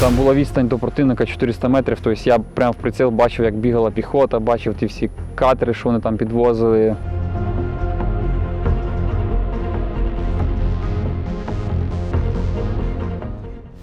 Там була відстань до противника 400 метрів, тобто я прямо в приціл бачив, як бігала піхота, бачив ті всі катери, що вони там підвозили.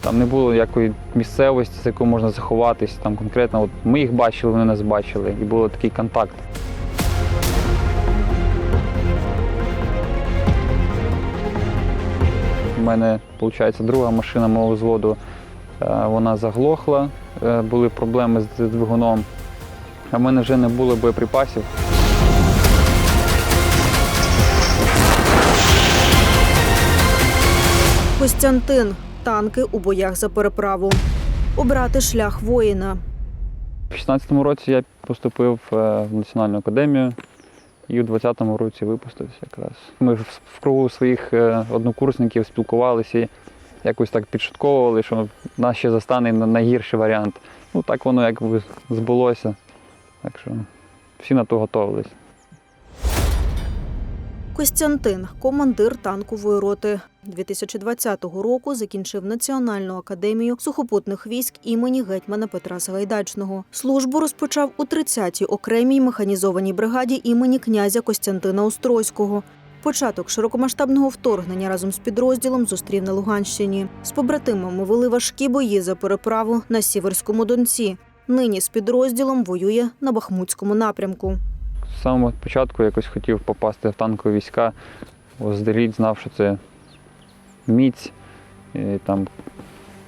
Там не було якої місцевості, з якою можна заховатись. Там конкретно от ми їх бачили, вони нас бачили, і був такий контакт. У мене, виходить, друга машина мого взводу. Е, Вона заглохла, е, були проблеми з двигуном. А в мене вже не було боєприпасів. Костянтин танки у боях за переправу. Обрати шлях воїна. У 16-му році я поступив е, в Національну академію і у 20-му році випустився якраз. Ми в кругу своїх однокурсників спілкувалися якось так підшутковували, що нас ще застане на- найгірший варіант. Ну так воно якби збулося. Так що всі на то готувалися. Костянтин, командир танкової роти. 2020 року закінчив Національну академію сухопутних військ імені гетьмана Петра Сагайдачного. Службу розпочав у 30-й окремій механізованій бригаді імені князя Костянтина Острозького. Початок широкомасштабного вторгнення разом з підрозділом зустрів на Луганщині. З побратимами вели важкі бої за переправу на Сіверському Донці. Нині з підрозділом воює на Бахмутському напрямку. З самого початку якось хотів попасти в танкові війська. Оздаліть знав, що це міць, і там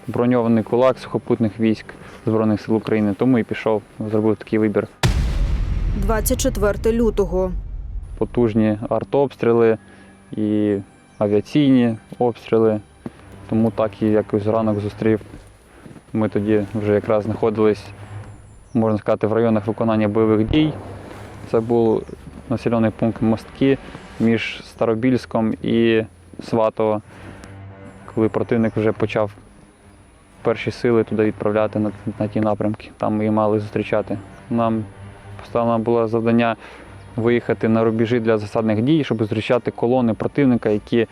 броньований кулак сухопутних військ Збройних сил України. Тому і пішов, зробив такий вибір. 24 лютого. Потужні артобстріли і авіаційні обстріли. Тому так і якось ранок зустрів. Ми тоді вже якраз знаходились, можна сказати, в районах виконання бойових дій. Це був населений пункт Мостки між Старобільськом і Сватово, коли противник вже почав перші сили туди відправляти на, на ті напрямки. Там ми і мали зустрічати. Нам поставлено було завдання виїхати на рубежі для засадних дій, щоб зустрічати колони противника, які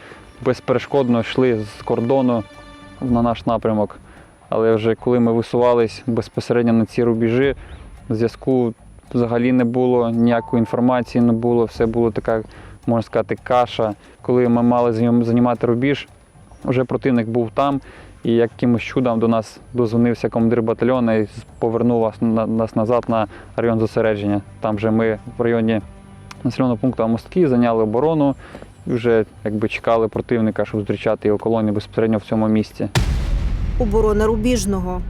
безперешкодно йшли з кордону на наш напрямок. Але вже коли ми висувались безпосередньо на ці рубежі, зв'язку взагалі не було, ніякої інформації не було, все було така, можна сказати, каша. Коли ми мали займ- займати рубіж, вже противник був там, і якимось чудом до нас дозвонився командир батальйону і повернув нас назад на район зосередження. Там вже ми в районі населеного пункту Мостки зайняли оборону і вже якби чекали противника, щоб зустрічати його колони безпосередньо в цьому місці. Оборона Рубіжного.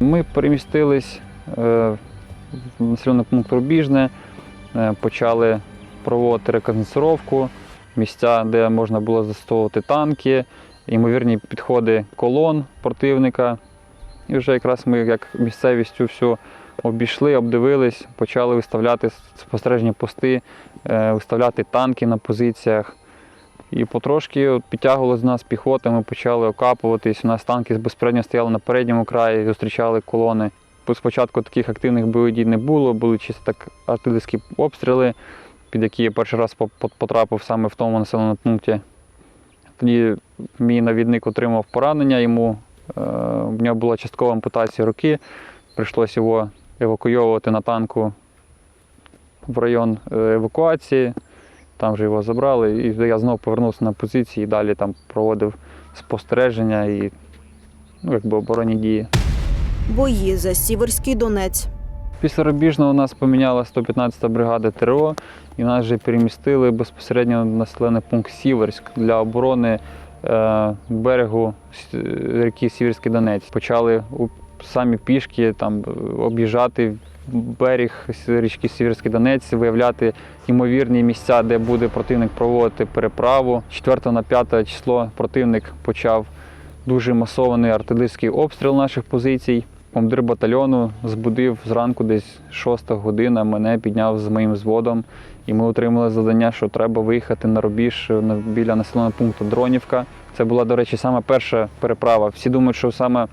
Ми перемістились е, в населений пункт Рубіжне, е, почали проводити рекогносцировку, місця, де можна було застосовувати танки, ймовірні підходи колон противника. І вже якраз ми як місцевість цю всю обійшли, обдивились, почали виставляти спостережні пости, е, виставляти танки на позиціях. І потрошки от підтягували з нас піхота, ми почали окапуватись. У нас танки безпосередньо стояли на передньому краї, зустрічали колони. Спочатку таких активних бойових дій не було, були чисто так артилерійські обстріли, під які я перший раз по- по- потрапив саме в тому населеному пункті. Тоді мій навідник отримав поранення йому. е, В нього була часткова ампутація руки. Прийшлося його евакуйовувати на танку в район е, евакуації. Там вже його забрали, і я знову повернувся на позиції і далі там проводив спостереження і ну, якби оборонні дії. Бої за Сіверський Донець. Після Рубіжного у нас поміняла 115-та бригада ТРО, і нас вже перемістили безпосередньо на населений пункт Сіверськ для оборони е, берегу ріки Сіверський Донець. Почали самі пішки там е, об'їжджати берег річки Сіверський Донець, виявляти ймовірні місця, де буде противник проводити переправу. 4 на 5 число противник почав дуже масований артилерійський обстріл наших позицій. Командир батальйону збудив зранку десь 6 година, мене підняв з моїм взводом, і ми отримали завдання, що треба виїхати на рубіж е, біля населеного пункту Дронівка. Це була, до речі, саме перша переправа. Всі думають, що саме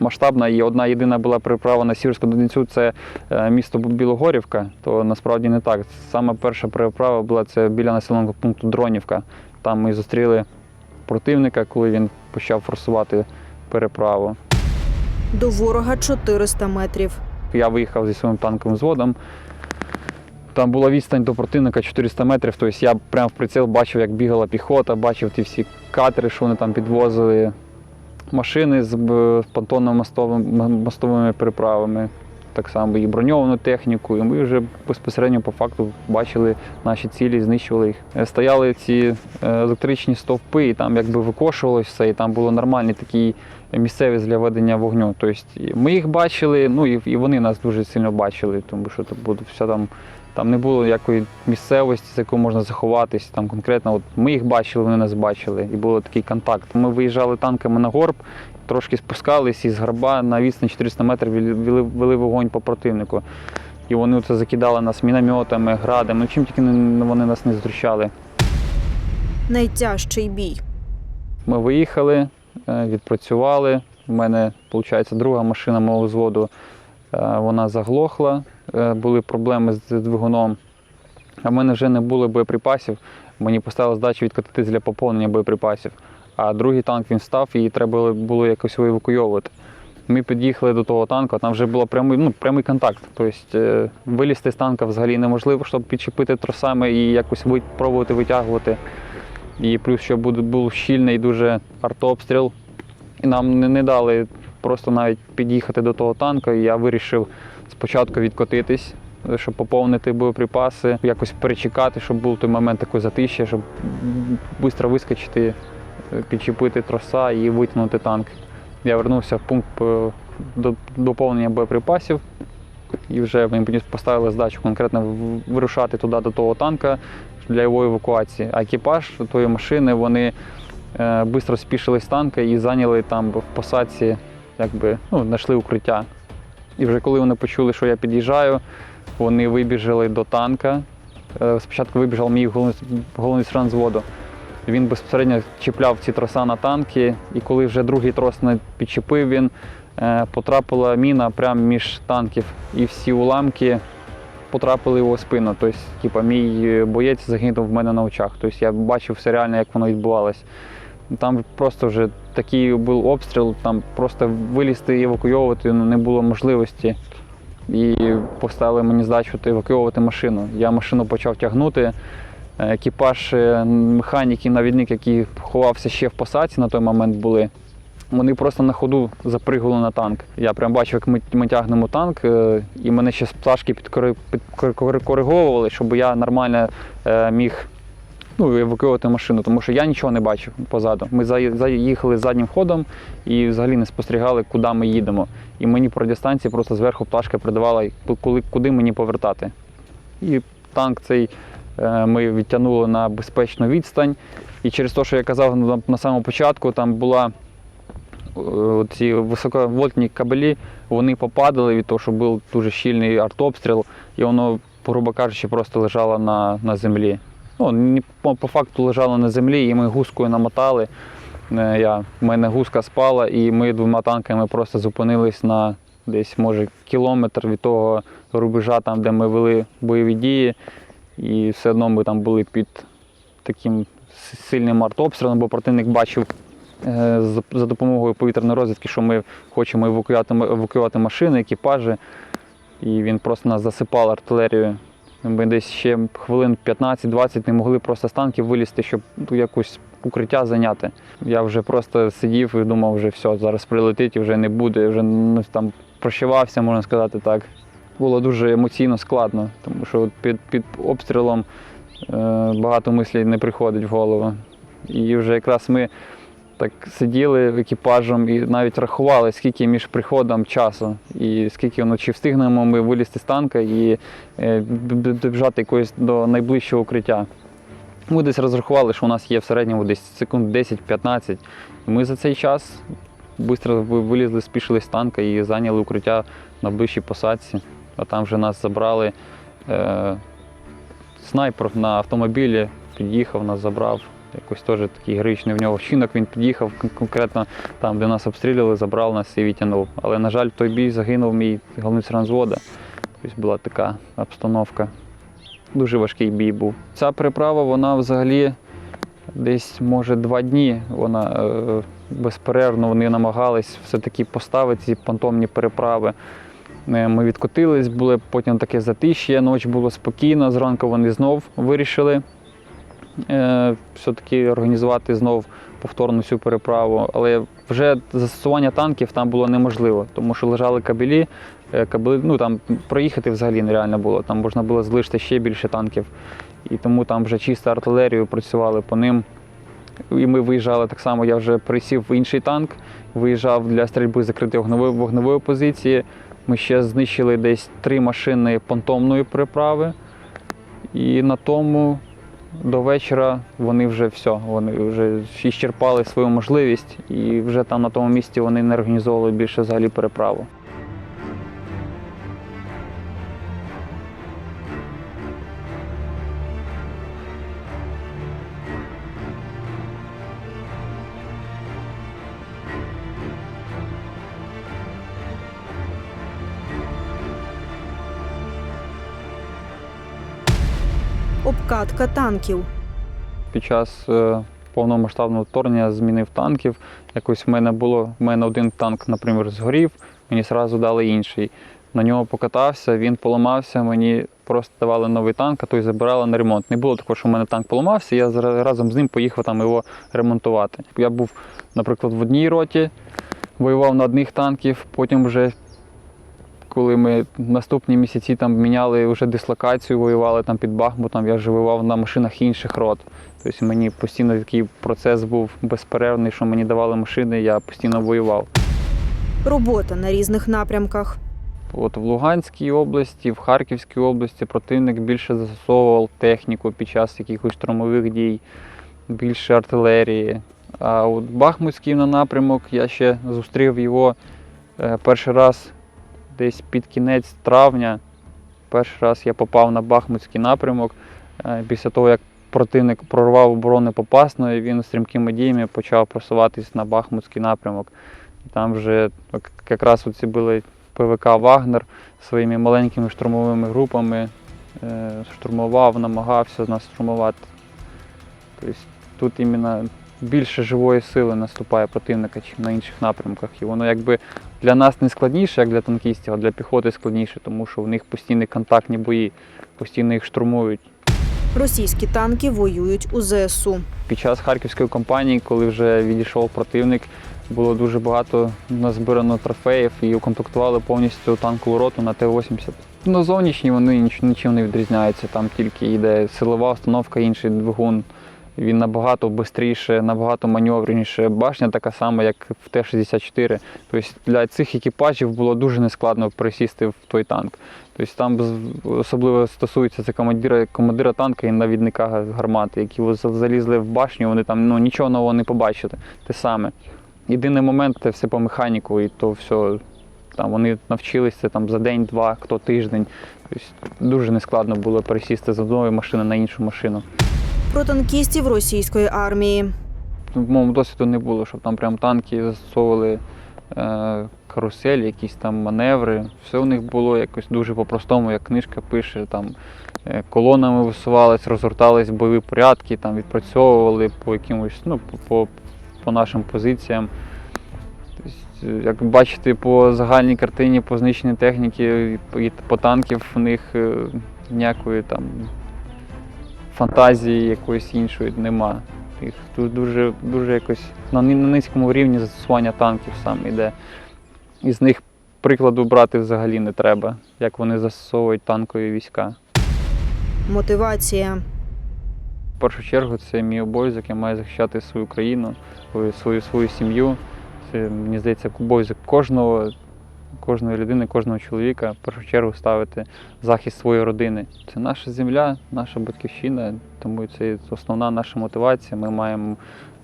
масштабна і одна єдина була переправа на Сіверську Донецю це е, місто Білогорівка. То насправді не так. Саме перша переправа була це біля населеного пункту Дронівка. Там ми зустріли противника, коли він почав форсувати переправу. До ворога 400 метрів. Я виїхав зі своїм танковим взводом. Там була відстань до противника 400 метрів. Тобто я прямо в приціл бачив, як бігала піхота, бачив ті всі катери, що вони там підвозили, машини з б- понтонно-мостовими мостовими переправами, так само і броньовану техніку. І ми вже безпосередньо по факту бачили наші цілі, знищували їх. Е, Стояли ці е, електричні стовпи, і там якби викошувалось все, і там було нормальний такий місцевість для ведення вогню. Тобто ми їх бачили, ну і, вони нас дуже сильно бачили, тому що це було все там. Там не було якої місцевості, з якою можна заховатись. Там конкретно, от ми їх бачили, вони нас бачили, і був такий контакт. Ми виїжджали танками на горб, трошки спускались і з горба на відстань 400 метрів вели, вели, вогонь по противнику. І вони це закидали нас мінометами, градами. Ну чим тільки вони нас не зустрічали. Найтяжчий бій. Ми виїхали, е, відпрацювали. У мене, виходить, друга машина мого взводу. е, Вона заглохла, були проблеми з двигуном. А в мене вже не було боєприпасів. Мені поставили здачу відкатитись для поповнення боєприпасів. А другий танк він став і треба було якось його евакуйовувати. Ми під'їхали до того танку, там вже був прямий, ну, прямий контакт. Тобто е, вилізти з танка взагалі неможливо, щоб підчепити тросами і якось пробувати витягувати. І плюс, що був щільний дуже артобстріл. І нам не, не дали просто навіть під'їхати до того танка. І я вирішив спочатку відкотитись, е, щоб поповнити боєприпаси, якось перечекати, щоб був той момент такої затиші, щоб швидко вискочити, е, підчепити троса і витягнути танк. Я вернувся в пункт е, до- доповнення боєприпасів. І вже мені поставили здачу конкретно вирушати туди до того танка для його евакуації. А екіпаж тої машини вони е, швидко спішили з танка і зайняли там в посадці, якби ну, знайшли укриття. І вже коли вони почули, що я під'їжджаю, вони вибіжали до танка. Е, Спочатку вибіжав мій головний, головний сержант зводу. Він безпосередньо чіпляв ці троса на танки, і коли вже другий трос не підчепив він, е, потрапила міна прямо між танків, і всі уламки потрапили в його спину. Тобто, типу, мій е, боєць загинув в мене на очах. Тобто я бачив все реально, як воно відбувалось. Там просто вже такий був обстріл, там просто вилізти і евакуйовувати ну, не було можливості. І поставили мені здачу евакуйовувати машину. Я машину почав тягнути. Екіпаж, е, механік і навідник, який ховався ще в посадці на той момент були. Вони просто на ходу запригали на танк. Я прям бачив, як ми, ми тягнемо танк, е, і мене ще з пташки підкори- підкориговували, щоб я нормально е, міг ну, евакуювати машину, тому що я нічого не бачив позаду. Ми заїхали заднім ходом і взагалі не спостерігали, куди ми їдемо. І мені по радіостанції просто зверху пташка передавала, куди мені повертати. І танк цей е, ми відтягнули на безпечну відстань. І через те, що я казав на, на самому початку, там була е, ці високовольтні кабелі, вони попадали від того, що був дуже щільний артобстріл, і воно, грубо кажучи, просто лежало на, на землі. Ну, по, факту лежало на землі, і ми гускою намотали. Е, Я, в мене гуска спала, і ми двома танками просто зупинились на десь, може, кілометр від того рубежа, там, де ми вели бойові дії. І все одно ми там були під таким сильним артобстрілом, бо противник бачив е, за- допомогою повітряної розвідки, що ми хочемо евакуювати машини, екіпажі. І він просто нас засипав артилерією. Ми десь ще хвилин 15-20 не могли просто з танків вилізти, щоб ну, якусь укриття зайняти. Я вже просто сидів і думав, вже все, зараз прилетить вже не буде. Вже ну, там прощавався, можна сказати так. Було дуже емоційно складно, тому що під, під обстрілом е, багато мислей не приходить в голову. І вже якраз ми так сиділи екіпажем і навіть рахували, скільки між приходом часу, і скільки воно чи встигнемо ми вилізти з танка і е, добіжати якоїсь до найближчого укриття. Ми десь розрахували, що у нас є в середньому десь секунд 10-15. Ми за цей час швидко вилізли, спішили з танка і зайняли укриття на ближчій посадці. А там вже нас забрали. Е, снайпер на автомобілі під'їхав, нас забрав. Якось теж такий героїчний в нього вчинок. Він під'їхав конкретно там, де нас обстрілювали, забрав нас і відтягнув. Але, на жаль, в той бій загинув мій головний сержант взвода. Тобто була така обстановка. Дуже важкий бій був. Ця переправа, вона взагалі десь, може, два дні вона е, безперервно вони намагались все-таки поставити ці понтонні переправи. Е, Ми відкотились, були потім таке затиш'я, ніч було спокійно. Зранку вони знов вирішили все-таки організувати знов повторну цю переправу. Але вже застосування танків там було неможливо, тому що лежали кабелі, е, кабелі ну там проїхати взагалі нереально було. Там можна було залишити ще більше танків. І тому там вже чисто артилерію працювали по ним. І ми виїжджали так само. Я вже присів в інший танк, виїжджав для стрільби закритої вогневої, вогневої позиції. Ми ще знищили десь три машини понтонної переправи. І на тому до вечора вони вже все, вони вже іщерпали свою можливість, і вже там на тому місці вони не організовували більше взагалі переправу. Обкатка танків. Під час е, повномасштабного вторгнення змінив танків. Якось в мене було, в мене один танк, наприклад, згорів, мені одразу дали інший. На нього покатався, він поламався, мені просто давали новий танк, а той забирали на ремонт. Не було такого, що в мене танк поламався, я разом з ним поїхав там його ремонтувати. Я був, наприклад, в одній роті, воював на одних танків, потім вже коли ми наступні місяці там міняли вже дислокацію, воювали там під Бахмутом, я вже воював на машинах інших рот. Тобто мені постійно такий процес був безперервний, що мені давали машини, я постійно воював. Робота на різних напрямках. От в Луганській області, в Харківській області противник більше застосовував техніку під час якихось штурмових дій, більше артилерії. А от Бахмутський на напрямок я ще зустрів його е, перший раз десь під кінець травня. Перший раз я попав на Бахмутський напрямок. Е, Після того, як противник прорвав оборони Попасної, він стрімкими діями почав просуватись на Бахмутський напрямок. Там вже якраз оці були ПВК Вагнер своїми маленькими штурмовими групами е, штурмував, намагався нас штурмувати. Тобто тут іменно більше живої сили наступає противника, ніж на інших напрямках. І воно якби для нас не складніше, як для танкістів, а для піхоти складніше, тому що в них постійні контактні бої, постійно їх штурмують. Російські танки воюють у ЗСУ. Під час харківської кампанії, коли вже відійшов противник, було дуже багато назбирано трофеїв і укомплектували повністю танкову роту на Т-80. Ну, зовнішні вони нічим не відрізняються. Там тільки йде силова установка, інший двигун. Він набагато швидше, набагато маневреніше. Башня така сама, як в Т-64. Тобто для цих екіпажів було дуже нескладно присісти в той танк. Тобто там особливо стосується це командира, командира танка і навідника гармати, які залізли в башню, вони там ну, нічого нового не побачите. Те саме. Єдиний момент це все по механіку, і то все. Там вони навчилися там за день-два, хто тиждень. Тобто дуже нескладно було пересісти з одної машини на іншу машину. Про танкістів російської армії. В моєму досвіду не було, щоб там прям танки застосовували е, каруселі, якісь там маневри. Все у них було якось дуже по-простому, як книжка пише. Там е, колонами висувались, розгортались бойові порядки, там відпрацьовували по якимось, ну, по, по, нашим позиціям. Тобто, як бачите, по загальній картині, по знищенні техніки по- танків в них е, ніякої там фантазії якоїсь іншої нема. Їх тут дуже, дуже якось на, низькому рівні застосування танків саме йде. І з них прикладу брати взагалі не треба, як вони застосовують танкові війська. Мотивація. В першу чергу це мій обов'язок, я маю захищати свою країну, свою, свою, свою сім'ю. Це, мені здається, обов'язок кожного, кожної людини, кожного чоловіка в першу чергу ставити захист своєї родини. Це наша земля, наша батьківщина, тому це основна наша мотивація. Ми маємо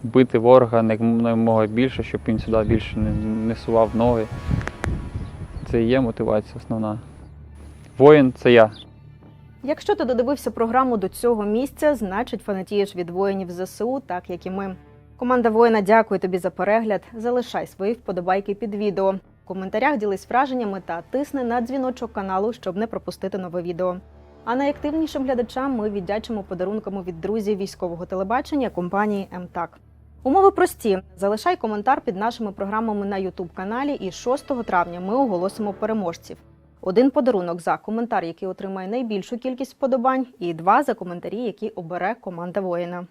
бити ворога якомога більше, щоб він сюди більше не, сував ноги. Це і є мотивація основна. Воїн це я. Якщо ти додивився програму до цього місця, значить фанатієш від воїнів ЗСУ, так як і ми. Команда воїна дякує тобі за перегляд. Залишай свої вподобайки під відео. Коментарях ділись враженнями та тисни на дзвіночок каналу, щоб не пропустити нове відео. А найактивнішим глядачам ми віддячимо подарунками від друзів військового телебачення компанії МТАК. Умови прості. Залишай коментар під нашими програмами на YouTube каналі, і 6 травня ми оголосимо переможців. Один подарунок за коментар, який отримає найбільшу кількість вподобань, і два за коментарі, які обере команда воїна.